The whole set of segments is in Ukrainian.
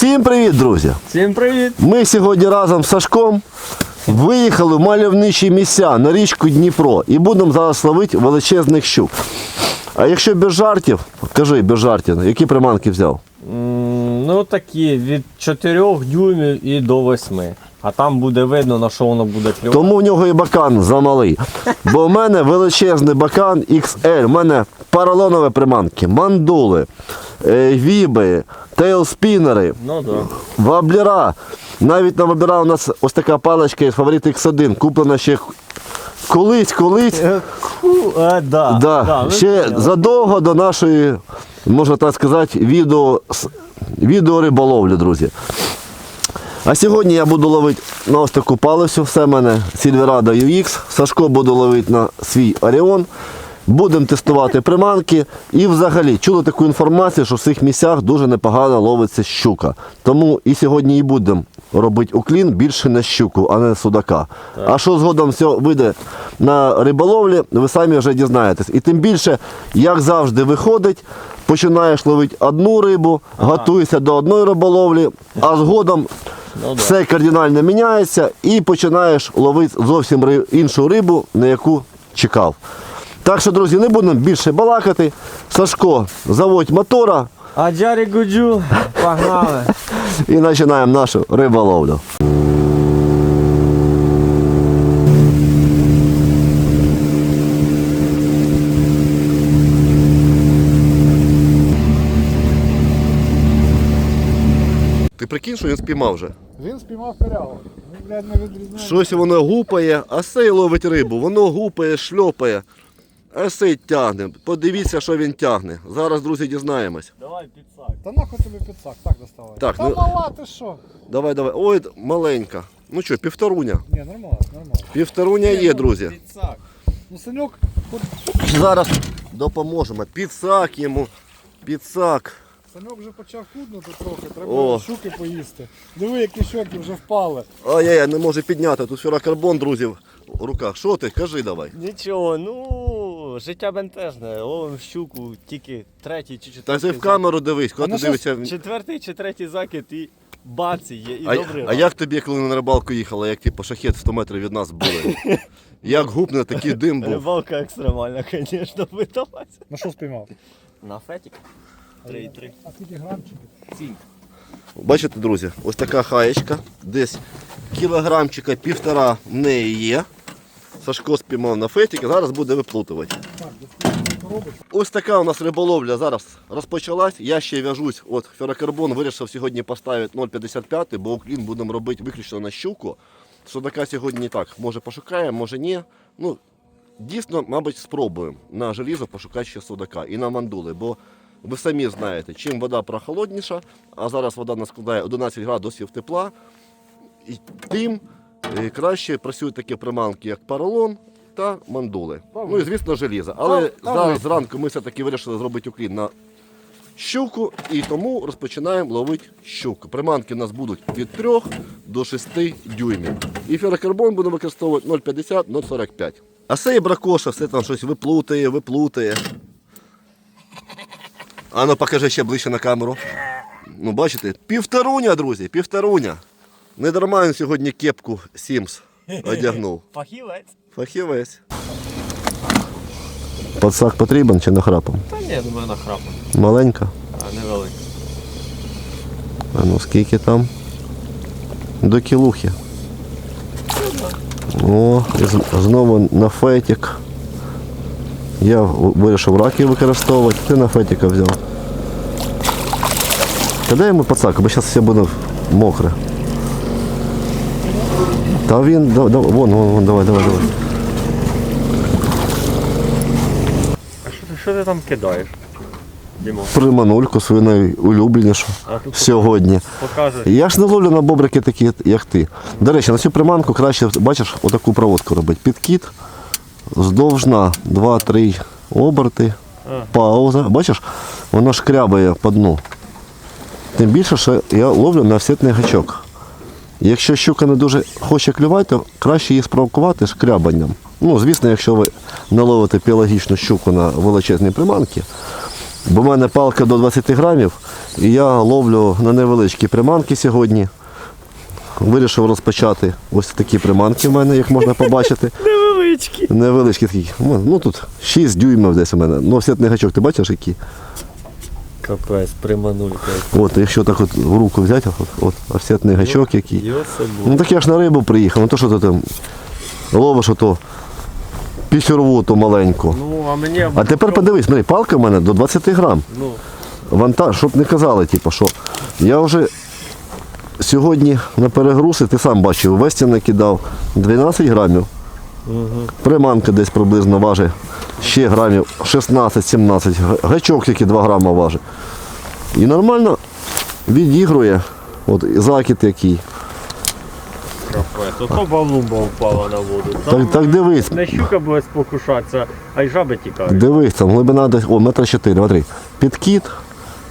Всім привіт, друзі! Всім привіт! Ми сьогодні разом з Сашком виїхали в мальовничі місця на річку Дніпро і будемо зараз ловити величезних щук. А якщо без жартів, кажи без жартів, які приманки взяв? Ну такі від 4 дюймів і до 8. А там буде видно, на що воно буде клювати. Тому в нього і бакан замалий. Бо в мене величезний бакан XL, в мене поролонові приманки, мандули, е, віби, тейлспінери, Ну да. Ваблера. Навіть на ваблера у нас ось така паличка є фаворит X1, куплена ще колись, колись. Е, е, да, Да, ви ще задовго до нашої, можна так сказати, відео, відео риболовлі, друзі. А сьогодні я буду ловити на ось таку палицю. Все в мене Silverado UX. Сашко буду ловити на свій Оріон. Будемо тестувати приманки. І взагалі чули таку інформацію, що в цих місцях дуже непогано ловиться щука. Тому і сьогодні і будемо робити уклін більше на щуку, а не на судака. А що згодом все вийде на риболовлі, ви самі вже дізнаєтесь. І тим більше, як завжди виходить, починаєш ловити одну рибу, готуєшся до одної риболовлі, а згодом Ну да. все кардинально міняється і починаєш ловити зовсім іншу рибу, на яку чекав. Так що, друзі, не будемо більше балакати. Сашко, заводь мотора А Джарі Гуджу, погнали. і починаємо нашу риболовлю. Ти прикинь, що він спіймав вже? Він спіймав корягу. Він, блядь, не відрізняє. Щось воно гупає, а сей ловить рибу, воно гупає, шльопає, а сей тягне. Подивіться, що він тягне. Зараз, друзі, дізнаємось. Давай підсак. Та нахуй тобі підсак, так доставай. Так, Та ну- мала ти що? Давай, давай. Ой, маленька. Ну що, півторуня. Ні, нормально, нормально. Півторуня є, друзі. Підсак. Ну, синьок, от Зараз допоможемо. Підсак йому. Підсак. Саньок вже почав худнути трохи, треба О. щуки поїсти. Диви, які щоки вже впали. Ай-яй, не може підняти. Тут ферокарбон, друзі, в руках. Що ти? Кажи давай. Нічого, ну життя бентежне. Ловим щуку тільки третій чи Та четвертий. ти в камеру дивись, коли А ти дивишся. Четвертий чи третій закид і баці є, і А, добрий. а як тобі, коли на рибалку їхали, як типу шахет 100 метрів від нас були? Як гупне, такий дим був. Рибалка екстремальна, звісно, видалася. Ну що спіймав? На фетик. 3,3. А скільки грамчиків? Сім. Бачите, друзі, ось така хаєчка. Десь кілограмчика півтора в неї є. Сашко спіймав на фетик, зараз буде виплутувати. Ось така у нас риболовля зараз розпочалась. Я ще в'яжусь. От ферокарбон вирішив сьогодні поставити 0,55, бо уклін будемо робити виключно на щуку. Судака сьогодні так, може пошукаємо, може ні. Ну, дійсно, мабуть, спробуємо на желізо пошукати ще судака і на мандули. Бо ви самі знаєте, чим вода прохолодніша, а зараз вода нас складає 11 градусів тепла, і тим е, краще працюють такі приманки, як поролон та мандули. Ну і звісно, желізо. Але зараз зранку ми все-таки вирішили зробити уклін на щуку і тому розпочинаємо ловити щуку. Приманки у нас будуть від 3 до 6 дюймів. І ферокарбон будемо використовувати 0,50-0,45. А цей бракоша все там щось виплутає, виплутає. А ну покажи ще ближче на камеру. Ну, бачите, півторуня, друзі, півторуня. Не дарма він сьогодні кепку Sims одягнув. Фахівець. Фахівець. Подсак потрібен чи нахрапом? Та ні, думаю, на храпа. Маленька. А невеликий. А ну скільки там? До кілухи. О, і знову на фетик. Я вирішив раки використовувати, ти на фетика взяв. Та дай йому пацак, бо зараз все буде мокре. Та він, да, да, вон, вон, вон, давай, давай, давай. А що ти, що ти там кидаєш? Дімо, Приманульку свою найулюбленішу а тут сьогодні. покаже. Я ж не ловлю на бобрики такі, як ти. До речі, на цю приманку краще, бачиш, отаку проводку робити. Підкид, вздовжна, 2-3 оберти, пауза. Бачиш, воно шкрябає по дну. Тим більше, що я ловлю на офсетний гачок. Якщо щука не дуже хоче клювати, то краще її спровокувати шкрябанням. Ну, звісно, якщо ви наловите піологічну щуку на величезні приманки, Бо в мене палка до 20 грамів, і я ловлю на невеличкі приманки сьогодні. Вирішив розпочати ось такі приманки в мене, як можна побачити. Невеличкі. Невеличкі такі. Ну ну, тут 6 дюймів десь у мене. Ну, офсетний гачок, ти бачиш які? Капець, приманулька. От, якщо так от в руку взяти, от, от офсетний гачок який. Ну так я ж на рибу приїхав, не то що ти там ловиш ото пісюрву ту маленьку. Ну, а мені... А тепер подивись, смотри, палка в мене до 20 грам. Ну, Вантаж, щоб не казали, типу, що я вже сьогодні на перегрузи, ти сам бачив, Вестін накидав 12 грамів. Приманка десь приблизно важить ще грамів 16-17, гачок тільки 2 грама важить. І нормально відігрує. От закид який. капець. Ото балумба впала на воду. Так, так дивись, Не щука буде спокушатися, а й жаби тікають. дивись, там глибина десь, о, метр 4, смотри. Підкіт.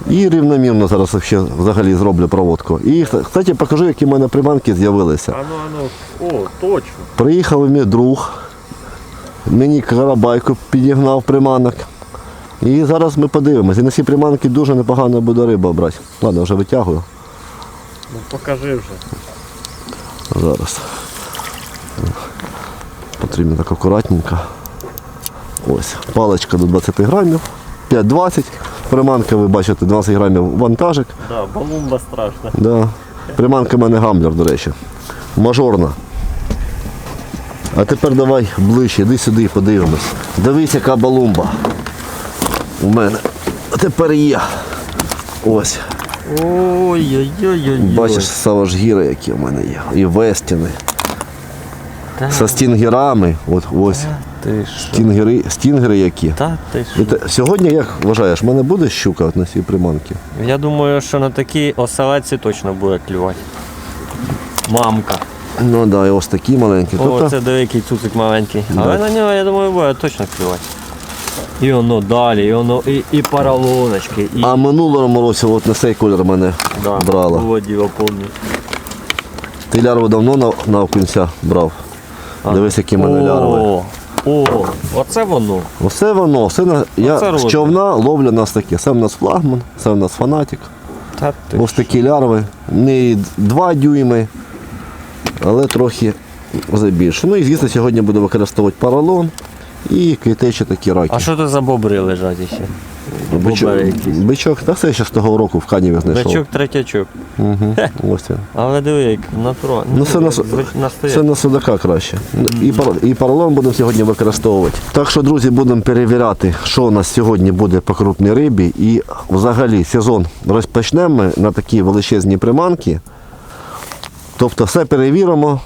І рівномірно зараз взагалі зроблю проводку. І, кстати, покажу, які в мене приманки з'явилися. Ану, ану. О, точно. Приїхав мій друг, мені карабайку підігнав приманок. І зараз ми подивимось. І на ці приманки дуже непогано буде риба брати. Ладно, вже витягую. Ну покажи вже. Зараз. Потрібно так акуратненько. Ось, паличка до 20 грамів. 5-20. Приманка, ви бачите, 12 грамів вантажик. Да, балумба страшна. Да. Приманка в мене гамблер, до речі. Мажорна. А тепер давай ближче, йди сюди подивимось. Дивись, яка балумба. У мене. А тепер є. Ось. Ой-ой-ой-ой. Бачиш, саважгіри, які в мене є. І вестіни. Со стінгерами. От ось. ти? Стінгери, стінгери які. Та ти що? те- Сьогодні, як вважаєш, в мене буде щука от на цій приманки? Я думаю, що на такій оселедці точно буде клювати. Мамка. Ну так, да, і ось такі маленькі. О, Тобто, це великий цуцик маленький. Але на нього, я думаю, буде точно клювати. І воно далі, і воно, і, і паралоночки, і А минулому році от на цей колір мене да, брала. було діло повні. Ти лярву давно на, на окунця брав. Дивись, які лярви. О, оце воно. Оце воно, все на, я Оце з розмір. човна ловлю нас таке. Це в нас флагман, це в нас фанатик. Та ти Ось такі лярви. Не 2 дюйми, але трохи забільше. Ну і звісно, сьогодні буду використовувати поролон і квітечі такі раки. А що це за бобри лежать іще? Бичок, бичок, та все ще з того року в Каніві знайшов. Бичок третячок. Угу. Ось він. Але диви, як натура. Ну, це на, це на судака краще. І, пар, і поролон будемо сьогодні використовувати. Так що, друзі, будемо перевіряти, що у нас сьогодні буде по крупній рибі. І взагалі сезон розпочнемо на такі величезні приманки. Тобто все перевіримо,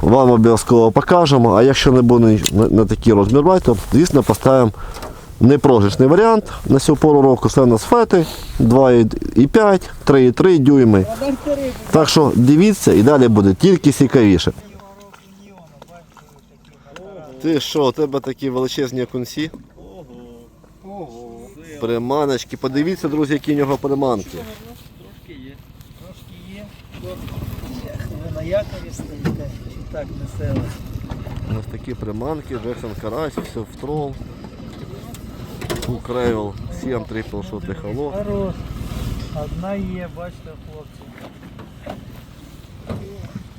вам обов'язково покажемо. А якщо не буде на, на такий розмір брати, то, звісно, поставимо непрограшний варіант на цю пору року. Це у нас фети 2,5, 3,3 дюйми. Так що дивіться і далі буде тільки цікавіше. Ти що, у тебе такі величезні окунці? Приманочки. Подивіться, друзі, які в нього приманки. Трошки є. Ви на якорі стоїте, чи так несели? Ось такі приманки, Джексон Карась, все в трол. Укревел 7 трипл шот ехолот. Хорош. Одна є, бачите, хлопці.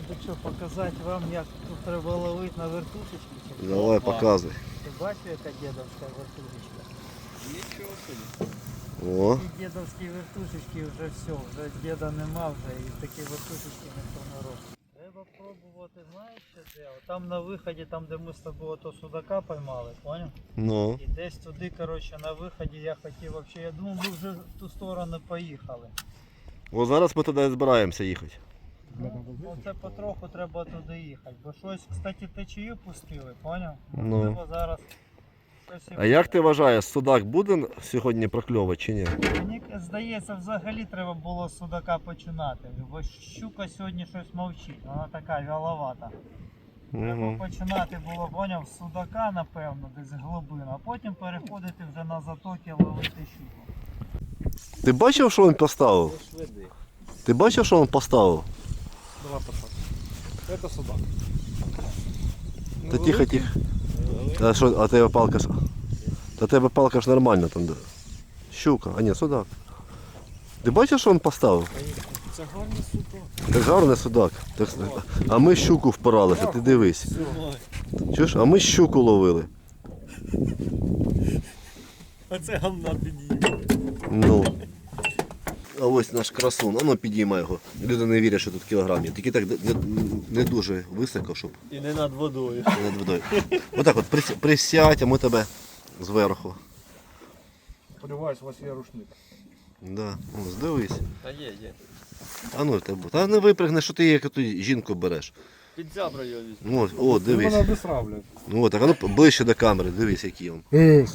Так що показати вам, як тут треба ловити на вертушечки? чи що? Давай показуй. Ти бачиш, яка дедовська вертушечка? О, Ті дедовські вертушечки вже все, вже діда нема вже і такі вертушечки ніхто не робить. Треба пробувати, знаєш що де? От Там на виході, там де ми з тобою то судака поймали, поняв? ну. І десь туди, коротше, на виході я хотів вообще, я думав, ми вже в ту сторону поїхали. От зараз ми туди збираємося їхати. Ну це потроху треба туди їхати. Бо щось, кстати, течію пустили, поняв? Ну. Можливо, зараз А як ти вважаєш, судак буде сьогодні прокльовувати чи ні? Мені здається, взагалі треба було з судака починати. Бо щука сьогодні щось мовчить, вона така вяловата. Треба Угу. починати було, поняв, з судака, напевно, десь глибину, а потім переходити вже на затоки ловити щуку. Ти бачив, що він поставив? Ти бачив, що він поставив? Давай пошаг. Это сюда. Та тихо, тихо. А, що, а тебе палка. ж- Та тебе палка ж нормальна там. де. Щука, а ні, судак. Ти бачиш, що він поставив? Це гарний судак. Це гарний судак. Так, а ми щуку впоралися, ти дивись. Чуєш? А ми щуку ловили. А це гамна підійде. Ну. А ось наш красун, а ну підіймай його. Люди не вірять, що тут кілограм є. Тільки так не, не дуже високо, щоб І не над водою. над водою. Отак от присядь, присядь, а ми тебе зверху. Сподіваюсь, у вас є рушник. Да. Ось, дивись. Та є, є. А ну тебе. Та не випрягни, що ти як ту жінку береш. Під зябра його візьму. Ну, Ось, о, Ти дивись. мене обісравлять. Ну, так, а ну ближче до камери, дивись, який він.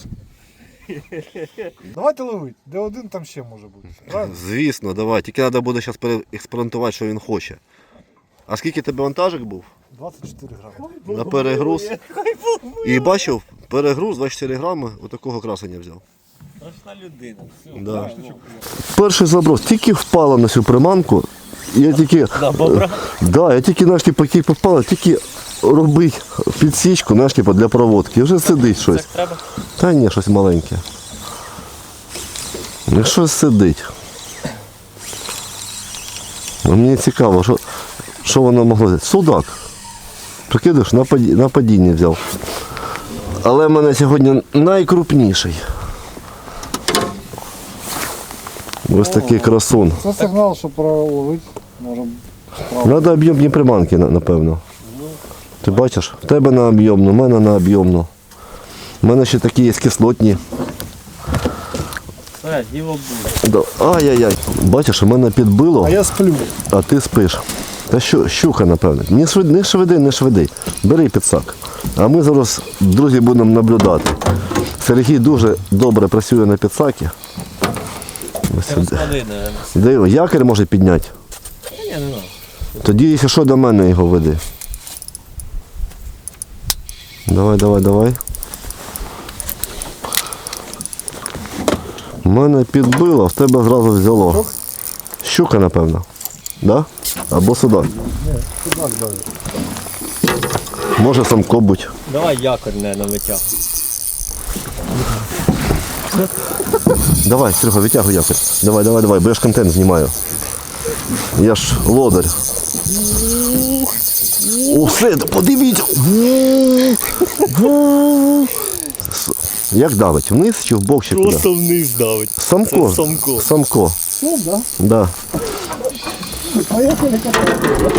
Давайте ловити. Де один, там ще може бути. Правильно? Звісно, давай. Тільки треба буде зараз переекспериментувати, що він хоче. А скільки тебе вантажик був? 24 грами. На перегруз. І бачив, перегруз 24 грами, отакого красення взяв. Страшна людина. Все. Да. Перший заброс тільки впала на цю приманку. Я тільки. На бобра. Да, я тільки наш типу, тільки попала, тільки робить підсічку наш типу, для проводки. І вже сидить щось. Треба. Та ні, щось маленьке. Ну, Щось сидить. Ну, Мені цікаво, що, що воно могло бути. Судак. Прикидиш, на, паді- на падіння взяв. Але в мене сьогодні найкрупніший. Ось такий красун. Це сигнал, що пора ловити. Можемо. Треба об'ємні приманки, напевно. Ти бачиш? В тебе на об'ємну, в мене на об'ємну. У мене ще такі є кислотні. Все, діло буде. Ай-яй-яй. Бачиш, у мене підбило, А я сплю. а ти спиш. Та що, щука, напевно. Не швиди, не швиди, не швиди. Бери підсак. А ми зараз, друзі, будемо наблюдати. Сергій дуже добре працює на підсакі. Диво, якір може підняти. Ні, не. Тоді, якщо що, до мене його веди. Давай, давай, давай. Мене підбило, в тебе зразу взяло. Щука, напевно. Да? Або судак. Судак дає. Може самко будь. Давай якорь, наверное, витягуй. Давай, Серега, витягуй якось. Давай, давай, давай, бо я ж контент знімаю. Я ж лодар. О, все, подивіться. Як давить? Вниз чи в бок чи куди? вниз давить. Самко. Це самко. Самко. Ну, да. Да. Поїхали.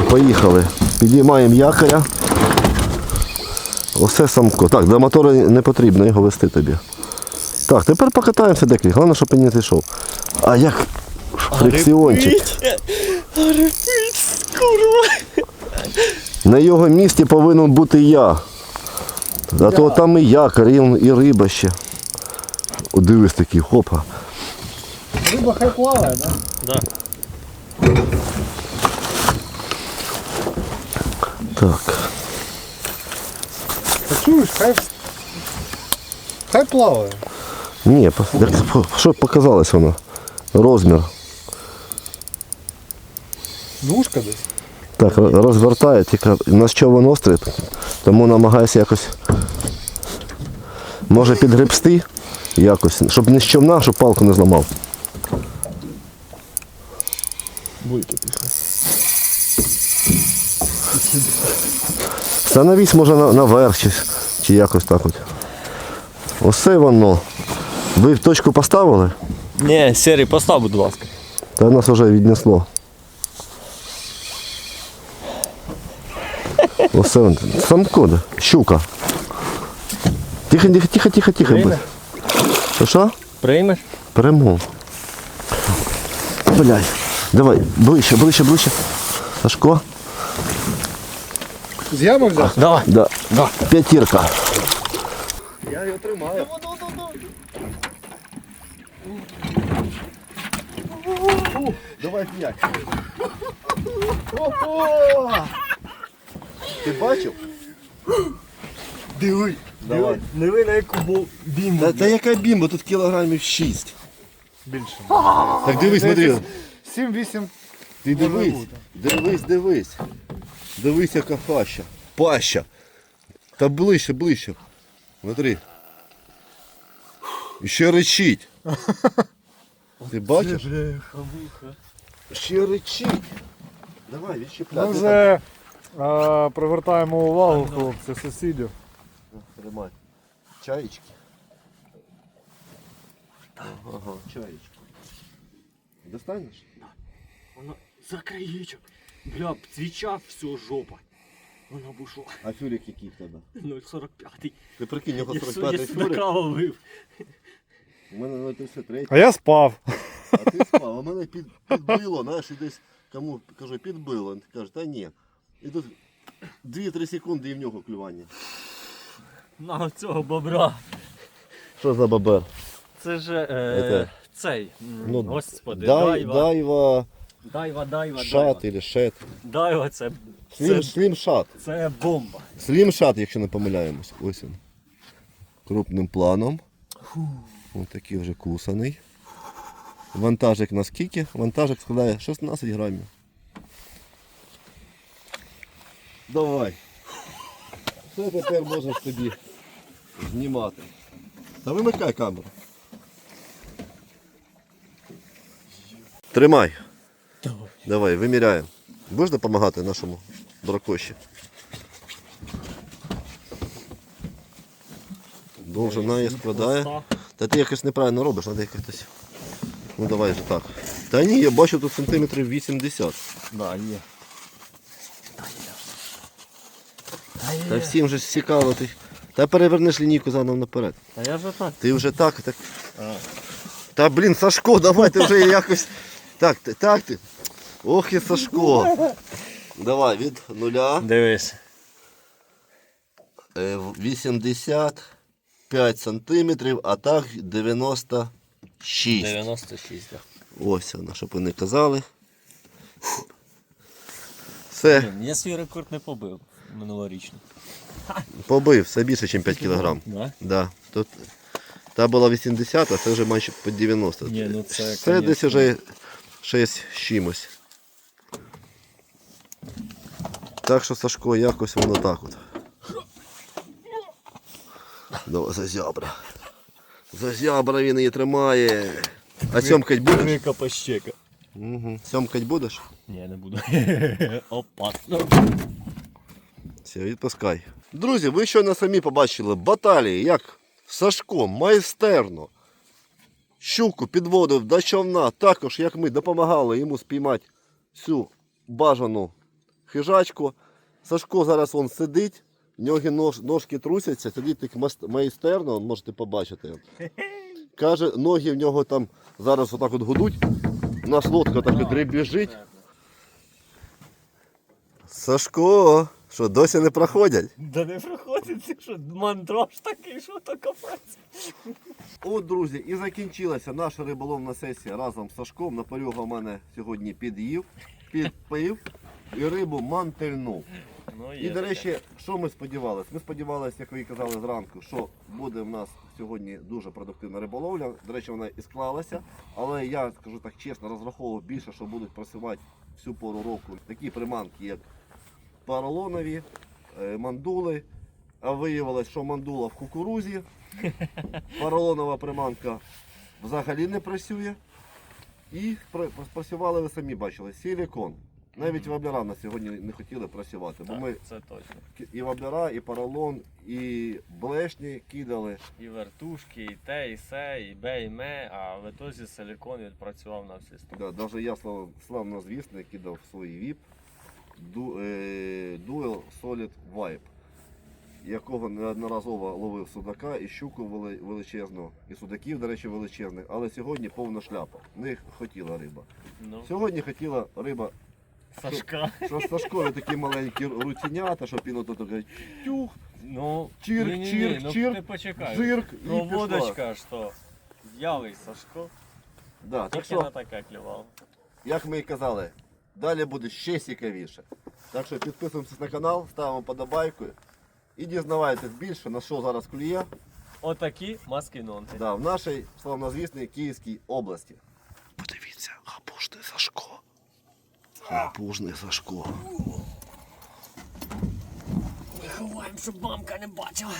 Поїхали. Підіймаємо якоря. Оце самко. Так, до мотора не потрібно його вести тобі. Так, тепер покатаємося декілька. Головне, щоб він не зійшов. А як фрикціончик. Репить, курва. На його місці повинен бути я. А то там і якор, і, і риба ще. О, дивись такий, хопа. Риба хай плаває, да? Да. Так. Ти чуєш, хай. Хай плаває. Ні, що показалось воно? Розмір. Дужка десь. Так, ро- розвертає, тільки на човен острий, тому намагаюся якось. Може підгребсти якось, щоб не з човна, щоб палку не зламав. Пішли. Становись може на, наверх чи, чи якось так от. Оце воно. Ви в точку поставили? Ні, Сірий, постав, будь ласка. Та нас вже віднесло. Оце він. Самко, да. щука. Тихо, тихо, тихо, тихо, тихо. Прийме? Що, Що? Приймеш? Прямо. Блядь. Давай, ближче, ближче, ближче. Сашко? З ями взяв? Давай. Да. П'ятірка. Я його тримаю. Давай п'ять. Ого! Ти бачив? Диви. Давай. Не ви на яку бу- бімбу. Та, та яка бімба, тут кілограмів 6. Більше. Так дивись, смотри. 7-8. Ти дивись, дивись, дивись. Дивись, яка фаща. Паща. Та ближче, ближче. Смотри. І ще речить. Ти бачиш? Бляха-муха. Ще речить. Давай, відщепляй. Ти вже е, привертаємо увагу, хлопці, сусідів. Тримай. Чаєчки. Ага, чаєчки. Достанеш? Вона за краєчок. Бля, свіча все жопа. Вона б ушла. А фюрик який в тебе? 0,45. Ти прикинь, його Я 45 фюрик. судака ловив. У мене 0,33. А я спав. А ти спав, а мене під, підбило, знаєш, і десь кому кажу, підбило. Він каже, та ні. І тут 2-3 секунди і в нього клювання. На цього бобра. Що за бабер? Це ж е, Это- цей. Ну, Господи, Дай, дайва. дайва, Дайва, дайва, шат дайва. или шет. Дайва це, Слім, це, слім шат. це бомба. Слім шат, якщо не помиляємось. Ось він. Крупним планом. Ось такий вже кусаний. Вантажик на скільки? Вантажик складає 16 грамів. Давай. Це тепер можеш собі знімати. Та вимикай камеру. Тримай. Давай. Давай, виміряємо. Будеш допомагати нашому дракоші? Довжина і складає. Та ти якось неправильно робиш, треба якось. Ну давай же так. Та ні, я бачу тут сантиметрів 80. Да, є. Та всім же ж цікаво. Ти... Та перевернеш лінійку заново наперед. Та я вже так. Ти вже так, так. А. Та блін, Сашко, давай ти вже якось. Так, ти, так ти. Ох і Сашко. Давай від нуля. Дивись. Е, 85 сантиметрів, а так 96. 96, так. Ось вона, щоб ви не казали. Все, Я свій рекорд не побив минулорічно. побив, все більше, ніж 5 кг. Да? Да. Тут, та була 80, а це вже майже по 90. Ні, ну це, це десь вже 6 з чимось. Так що, Сашко, якось воно так от. Давай за зябра. За зябра він її тримає. А сьомкать будеш? Угу. Сьомкать будеш? Ні, не буду. Опасно. Все, відпускай. Друзі, ви щойно самі побачили баталії, як Сашко майстерно щуку підводив до човна, також як ми допомагали йому спіймати цю бажану хижачку. Сашко зараз вон сидить, в нього нож, ножки трусяться, сидить так майстерно, можете побачити. Каже, ноги в нього там зараз отак от гудуть, у нас лодка так от дребіжить. Сашко, що досі не проходять? Да не проходить, що мандраж такий, що то капець. От, друзі, і закінчилася наша риболовна сесія разом з Сашком. Напорюга в мене сьогодні під'їв, підпив і рибу мантельнув. Ну, І, до речі, що ми сподівалися? Ми сподівалися, як ви і казали зранку, що буде в нас сьогодні дуже продуктивна риболовля. До речі, вона і склалася. Але я скажу так чесно, розраховував більше, що будуть працювати всю пору року такі приманки, як паралонові, е, мандули. А виявилось, що мандула в кукурузі. Поролонова приманка взагалі не працює. І пр- працювали, ви самі бачили, силікон. Навіть воблера на сьогодні не хотіли працювати, бо ми Це точно. і воблера, і поролон, і блешні кидали. І вертушки, і те, і се, і бе, і ме, а в ітозі силікон відпрацював на всі сто. Да, навіть я слав, славно звісно кидав свій віп Dual Solid Vibe, якого неодноразово ловив судака і щуку величезну, і судаків, до речі, величезних, але сьогодні повна шляпа. Не хотіла риба. Ну, Сьогодні хотіла риба, Сашка. що Сашкові такі маленькі рутінята, щоб він ото таке тюх, Ну, Чирк, ні-ні-ні, чирк, ну, чирк, ти почекай. жирк і пішла. Проводочка, що в'ялий Сашко, Да, так що, на таке клював. як ми і казали, далі буде ще цікавіше. Так що підписуємося на канал, ставимо подобайку і дізнавайтесь більше, на що зараз клює Отакі маскінонти. да, в нашій славнозвісній Київській області. Подивіться, гапужний Сашко. Гапужний Сашко. Ми ховаємо, щоб мамка не бачила.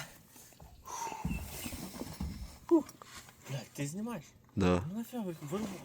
Блядь, ти знімаєш? Да. Ну нафіга ви вирубали?